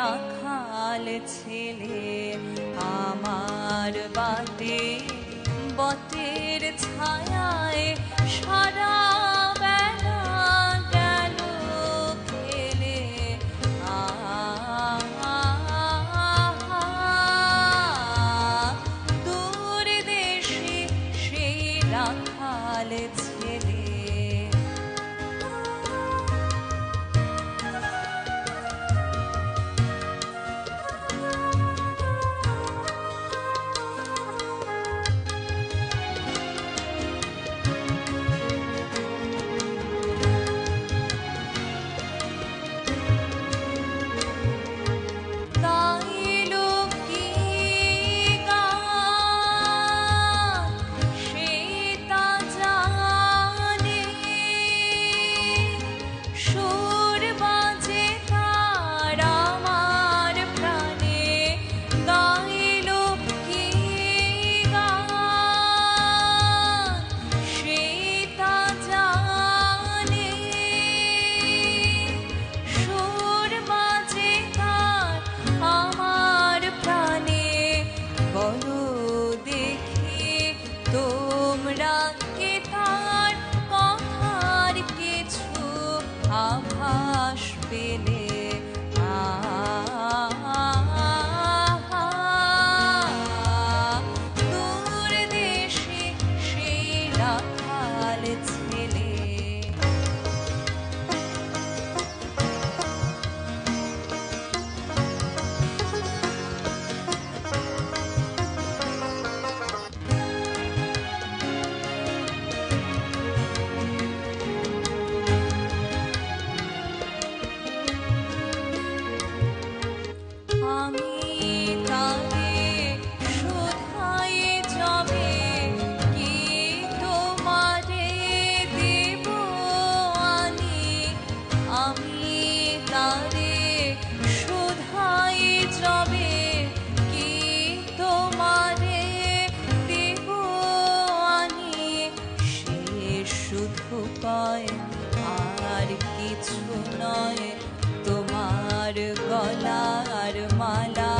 রাখাল ছেলে আমার বাতে বতের ছায় পেলে দূর দেশে সেই রাখাল ভয় আর কিছু নয়। তোমার গলার মালা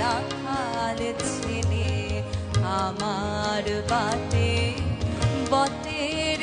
রাখাল ছেলে আমার বাতে বতের